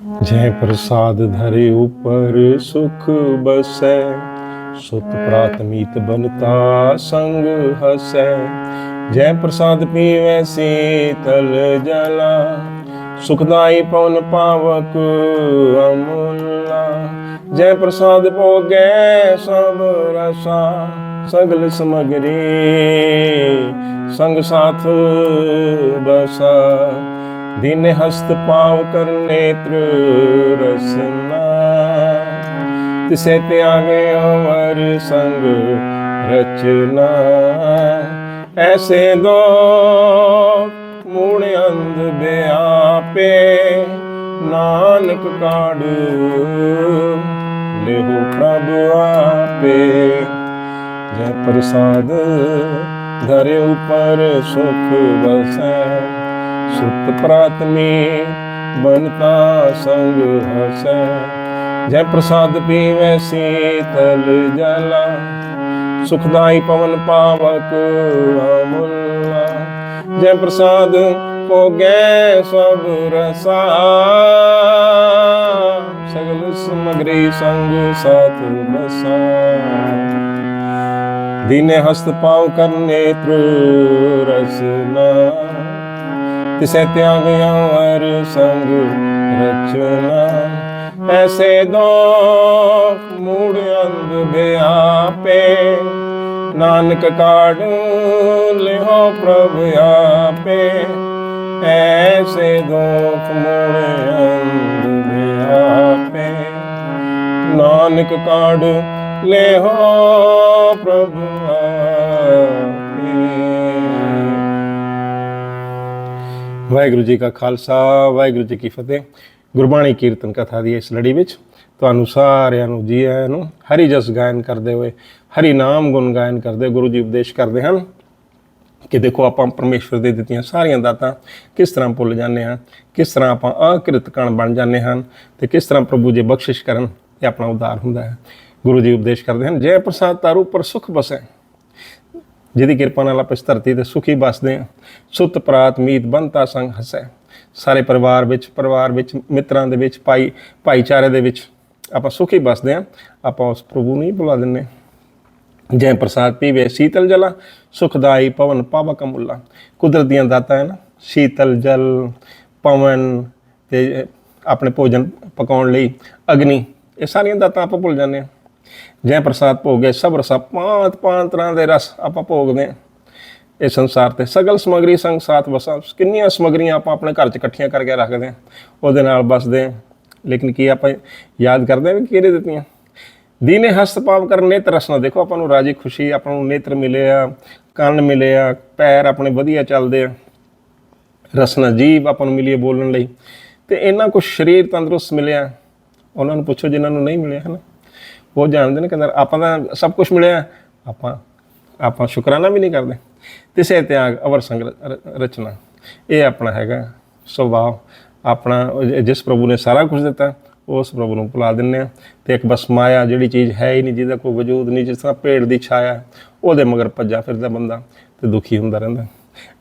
ਜੈ ਪ੍ਰਸਾਦ ਧਰੇ ਉਪਰ ਸੁਖ ਬਸੈ, ਸੁਤ ਪ੍ਰਾਤ ਮੀਤ ਬਨਤਾ ਸੰਗ ਹਸੈ। ਜੈ ਪ੍ਰਸਾਦ ਪੀਵੈ ਸੀਤਲ ਜਲਾ ਸੁਖਦਾਈ ਪਵਨ ਪਾਵਕ ਅਮੁੱਲਾ। ਜੈ ਪ੍ਰਸਾਦ ਭੋਗੈ ਸਭ ਰਸਾ, ਸਗਲ ਸਮਗਰੀ ਸੰਗ ਸਾਥ ਬਸਾ। ਦਿਨ ਹਸਤ ਪਾਵ ਕਰ ਨੇਤਰ ਰਸਨਾ ਤਿਸੈ ਤਿਆਗੇ ਅਵਰ ਸੰਗ ਰਚਨਾ। ਐਸੇ ਦੋ ਮੂੜ ਅੰਧ ਬਿਆਪੇ, ਨਾਨਕ ਕਾੜੂ ਲਿਹੋ ਪ੍ਰਭ ਆਪੇ। ਜੈ ਪ੍ਰਸਾਦ ਧਰੇ ਉਪਰ ਸੁਖ ਵਸੈ। ਸੁਤ ਪ੍ਰਾਤਮੀ ਬਨਤਾ ਸੰਗ ਹਸੈ, ਜੈ ਪ੍ਰਸਾਦ ਪੀਵੈ ਸੀਤਲ ਜਲਾ। ਸੁਖਦਾਈ ਪਵਨ ਪਾਵਕ ਅਮੁੱਲਾ, ਜੈ ਪ੍ਰਸਾਦ ਭੋਗੈ ਸਭ ਰਸਾ। ਸਗਲ ਸਮਗਰੀ ਸੰਗ ਸਾਥ ਬਸਾ ਦੀਨੇ ਹਸਤ ਪਾਉ ਕਰ ਨੇਤਰ ਰਸਨਾ ਤਿਸੈ ਤਿਆਗ ਅਵਰ ਸੰਗ ਰਚਨਾ। ਐਸੇ ਦੋ ਮੂੜ ਅੰਧ ਬਿਆਪੇ ਨਾਨਕ ਕਾੜੂ ਲਿਹੋ ਪ੍ਰਭ ਆਪੇ। ਐਸੇ ਦੋ ਮੂੜ ਅੰਧ ਬਿਆਪੇ ਨਾਨਕ ਕਾੜ ਲਿਓ ਪ੍ਰਭ ਆਪੇ। ਵਾਹਿਗੁਰੂ ਜੀ ਕਾ ਖਾਲਸਾ, ਵਾਹਿਗੁਰੂ ਜੀ ਕੀ ਫਤਿਹ। ਗੁਰਬਾਣੀ ਕੀਰਤਨ ਕਥਾ ਦੀ ਇਸ ਲੜੀ ਵਿੱਚ ਤੁਹਾਨੂੰ ਸਾਰਿਆਂ ਨੂੰ ਜੀ ਆਇਆਂ ਨੂੰ ਹਰੀ ਜਸ ਗਾਇਨ ਕਰਦੇ ਹੋਏ, ਹਰੀ ਨਾਮ ਗੁਣ ਗਾਇਨ ਕਰਦੇ ਗੁਰੂ ਜੀ ਉਪਦੇਸ਼ ਕਰਦੇ ਹਨ ਕਿ ਦੇਖੋ ਆਪਾਂ ਪਰਮੇਸ਼ਵਰ ਦੇ ਦਿੱਤੀਆਂ ਸਾਰੀਆਂ ਦਾਤਾਂ ਕਿਸ ਤਰ੍ਹਾਂ ਭੁੱਲ ਜਾਂਦੇ ਹਾਂ, ਕਿਸ ਤਰ੍ਹਾਂ ਆਪਾਂ ਆਕ੍ਰਿਤ ਕਣ ਬਣ ਜਾਂਦੇ ਹਨ ਤੇ ਕਿਸ ਤਰ੍ਹਾਂ ਪ੍ਰਭੂ ਜੀ ਬਖਸ਼ਿਸ਼ ਕਰਨ ਇਹ ਆਪਣਾ ਉਦਾਰ ਹੁੰਦਾ ਹੈ। ਗੁਰੂ ਜੀ ਉਪਦੇਸ਼ ਕਰਦੇ ਹਨ, ਜੈ ਪ੍ਰਸਾਦ ਤਾਰੂ ਪਰ ਸੁਖ ਬਸੈ ਜਿਹਦੀ ਕਿਰਪਾ ਨਾਲ ਆਪਾਂ ਇਸ ਧਰਤੀ ਤੇ ਸੁਖੀ ਬਸਦੇ ਹਾਂ। ਸੁੱਤ ਪ੍ਰਾਤ ਮੀਤ ਬੰਤਾ ਸੰਗ ਹਸੈ। ਸਾਰੇ ਪਰਿਵਾਰ ਵਿੱਚ ਪਰਿਵਾਰ ਵਿੱਚ, ਮਿੱਤਰਾਂ ਦੇ ਵਿੱਚ, ਭਾਈ, ਭਾਈਚਾਰੇ ਦੇ ਵਿੱਚ ਆਪਾਂ ਸੁਖੀ ਬਸਦੇ ਹਾਂ। ਆਪਾਂ ਉਸ ਪ੍ਰਭੂ ਨੂੰ ਹੀ ਬੁਲਾ ਦਿੰਨੇ ਜੈ ਪ੍ਰਸਾਦ ਪੀਵੇ ਸੀਤਲ ਜਲਾ, ਸੁਖਦਾਈ ਪਵਨ ਪਾਵਕ ਮੁੱਲਾ। ਕੁਦਰਤ ਦੀਆਂ ਦਾਤਾਂ ਹੈ ਨਾ, ਸੀਤਲ ਜਲ ਪਵਨ ਤੇ ਆਪਣੇ ਭੋਜਨ ਪਕਾਉਣ ਲਈ ਅਗਨੀ, ਇਹ ਸਾਰੀਆਂ ਦਾਤਾਂ ਆਪਾਂ ਭੁੱਲ ਜਾਂਦੇ ਹਾਂ। ਜੈ ਪ੍ਰਸਾਦ ਭੋਗੇ ਸਭ ਰਸਾ ਪਾਂਤ ਪਾਂਤ ਤਰ੍ਹਾਂ ਦੇ ਰਸ ਆਪਾਂ ਭੋਗਦੇ ਹਾਂ। ਇਹ ਸੰਸਾਰ ਤੇ ਸਗਲ ਸਮਗਰੀ ਸੰਗ ਸਾਥ ਵਸਾ, ਕਿੰਨੀਆਂ ਸਮਗਰੀਆਂ ਆਪਾਂ ਆਪਣੇ ਘਰ 'ਚ ਇਕੱਠੀਆਂ ਕਰਕੇ ਰੱਖਦੇ ਹਾਂ, ਉਹਦੇ ਨਾਲ ਬਸਦੇ ਹਾਂ। ਲੇਕਿਨ ਕੀ ਆਪਾਂ ਯਾਦ ਕਰਦੇ ਹਾਂ ਵੀ ਕਿਹੜੇ ਦਿੱਤੀਆਂ? ਦੀਨੇ ਹਸਤ ਪਾਪ ਕਰ ਨੇਤਰ ਰਸਨਾ। ਦੇਖੋ ਆਪਾਂ ਨੂੰ ਰਾਜੀ ਖੁਸ਼ੀ, ਆਪਾਂ ਨੂੰ ਨੇਤਰ ਮਿਲੇ ਆ, ਕੰਨ ਮਿਲੇ ਆ, ਪੈਰ ਆਪਣੇ ਵਧੀਆ ਚੱਲਦੇ ਆ। ਰਸਨਾ ਜੀਵ ਆਪਾਂ ਨੂੰ ਮਿਲੀ ਬੋਲਣ ਲਈ। ਤੇ ਇਹਨਾਂ ਕੁਝ ਸਰੀਰ ਤੰਦਰੁਸਤ ਮਿਲਿਆ। ਉਹਨਾਂ ਨੂੰ ਪੁੱਛੋ ਜਿਨ੍ਹਾਂ ਨੂੰ ਨਹੀਂ ਮਿਲਿਆ, ਹਨਾ? ਉਹ ਜਾਣਦੇ ਨੇ ਕਹਿੰਦਾ ਆਪਾਂ ਤਾਂ ਸਭ ਕੁਝ ਮਿਲਿਆ। ਆਪਾਂ ਆਪਾਂ ਸ਼ੁਕਰਾਨਾ ਵੀ ਨਹੀਂ ਕਰਦੇ। ਤਿਸੇ ਤਿਆਗ, ਅਵਰ ਸੰਗ ਰ- ਰਚਨਾ। ਇਹ ਆਪਣਾ ਹੈਗਾ ਸੁਭਾਅ। ਆਪਣਾ ਜਿਸ ਪ੍ਰਭੂ ਨੇ ਸਾਰਾ ਕੁਝ ਦਿੱਤਾ, ਉਸ ਪ੍ਰਭੂ ਨੂੰ ਭੁਲਾ ਦਿੰਨੇ ਆ। ਤੇ ਇੱਕ ਬਸ ਮਾਇਆ ਜਿਹੜੀ ਚੀਜ਼ ਹੈ ਹੀ ਨਹੀਂ, ਜਿਹਦਾ ਕੋਈ ਵਜੂਦ ਨਹੀਂ, ਜਿਸ ਤਰ੍ਹਾਂ ਭੇਡ ਦੀ ਛਾਇਆ, ਉਹਦੇ ਮਗਰ ਭੱਜਾ ਫਿਰਦਾ ਬੰਦਾ ਤੇ ਦੁਖੀ ਹੁੰਦਾ ਰਹਿੰਦਾ।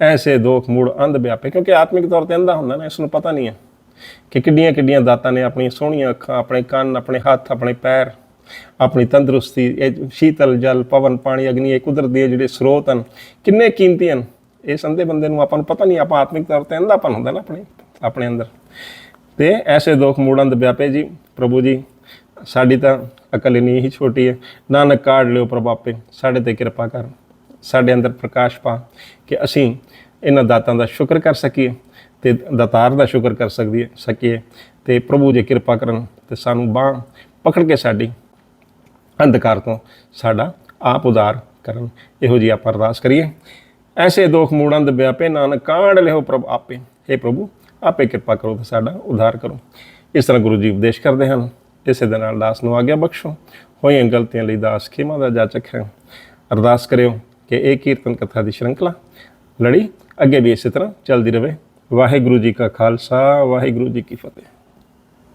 ਐਸੇ ਦੋਖ, ਮੂੜ, ਅੰਧ ਵਿਆਪੇ, ਕਿਉਂਕਿ ਆਤਮਿਕ ਤੌਰ ਤੇ ਅੰਧਾ ਹੁੰਦਾ ਨਾ, ਇਸ ਨੂੰ ਪਤਾ ਨਹੀਂ ਹੈ ਕਿ ਕਿੱਡੀਆਂ ਕਿੱਡੀਆਂ ਦਾਤਾਂ ਨੇ ਆਪਣੀਆਂ ਸੋਹਣੀਆਂ ਅੱਖਾਂ, ਆਪਣੇ ਕੰਨ, ਆਪਣੇ ਹੱਥ, ਆਪਣੇ ਪੈਰ ਆਪਣੀ ਤੰਦਰੁਸਤੀ, ਇਹ ਸ਼ੀਤਲ ਜਲ, ਪਵਨ, ਪਾਣੀ, ਅਗਨੀ, ਇਹ ਕੁਦਰਤ ਦੇ ਜਿਹੜੇ ਸਰੋਤ ਹਨ, ਕਿੰਨੇ ਕੀਮਤੀ ਹਨ? ਇਹ ਸੰਦੇ ਬੰਦੇ ਨੂੰ ਆਪਾਂ ਨੂੰ ਪਤਾ ਨਹੀਂ, ਆਪਾਂ ਆਤਮਿਕ ਤੌਰ ਤੇ ਅੰਧਾਪਨ ਹੁੰਦਾ ਨਾ ਆਪਣੇ ਆਪਣੇ ਅੰਦਰ। ਤੇ ਐਸੇ ਦੁੱਖ ਮੂੜਾਂ ਦੇ ਵਿਆਪੇ ਜੀ, ਪ੍ਰਭੂ ਜੀ, ਸਾਡੀ ਤਾਂ ਅਕਲ ਇੰਨੀ ਹੀ ਛੋਟੀ ਹੈ। ਨਾਨਕ ਕਾਢ ਲਿਓ ਪ੍ਰਭਾਪੇ ਸਾਡੇ ਤੇ ਕਿਰਪਾ ਕਰ। ਸਾਡੇ ਅੰਦਰ ਪ੍ਰਕਾਸ਼ ਪਾ ਕਿ ਅਸੀਂ ਇਹਨਾਂ ਦਾਤਾਂ ਦਾ ਸ਼ੁਕਰ ਕਰ ਸਕੀਏ ਤੇ ਦਾਤਾਰ ਦਾ ਸ਼ੁਕਰ ਕਰ ਸਕੀਏ ਸਕੀਏ। ਤੇ ਪ੍ਰਭੂ ਜੀ ਕਿਰਪਾ ਕਰਨ ਤੇ ਸਾਨੂੰ ਬਾਹ ਪਕੜ ਕੇ ਸਾਡੀ ਅੰਧਕਾਰ ਤੋਂ ਸਾਡਾ ਆਪ ਉਦਾਰ ਕਰਨ। ਇਹੋ ਜੀ ਆਪਾਂ ਅਰਦਾਸ ਕਰੀਏ। ਐਸੇ ਦੋਖ ਮੂੜਾਂ ਦੇ ਵਿਆਪੇ ਨਾਨਕ ਕਾਂਡ ਲਿਓ ਪ੍ਰਭ ਆਪੇ। हे ਪ੍ਰਭੂ, ਆਪੇ ਕਿਰਪਾ ਕਰੋ ਤੇ ਸਾਡਾ ਉਧਾਰ ਕਰੋ। ਇਸ ਤਰ੍ਹਾਂ ਗੁਰੂ ਜੀ ਉਪਦੇਸ਼ ਕਰਦੇ ਹਨ। ਇਸੇ ਦੇ ਨਾਲ ਦਾਸ ਨੂੰ ਆਗਿਆ ਬਖਸ਼ੋ। ਹੋਈਆਂ ਗਲਤੀਆਂ ਲਈ ਦਾਸ ਖੇਮਾ ਦਾ ਜਾਚਕ ਹੈ। ਅਰਦਾਸ ਕਰਿਓ ਕਿ ਇਹ ਕੀਰਤਨ ਕਥਾ ਦੀ ਸ਼੍ਰੰਖਲਾ ਲੜੀ। ਅੱਗੇ ਵੀ ਇਸੇ ਤਰ੍ਹਾਂ ਚੱਲਦੀ ਰਹੇ ਵਾਹਿਗੁਰੂ ਜੀ ਕਾ ਖਾਲਸਾ, ਵਾਹਿਗੁਰੂ ਜੀ ਕੀ ਫਤਿਹ।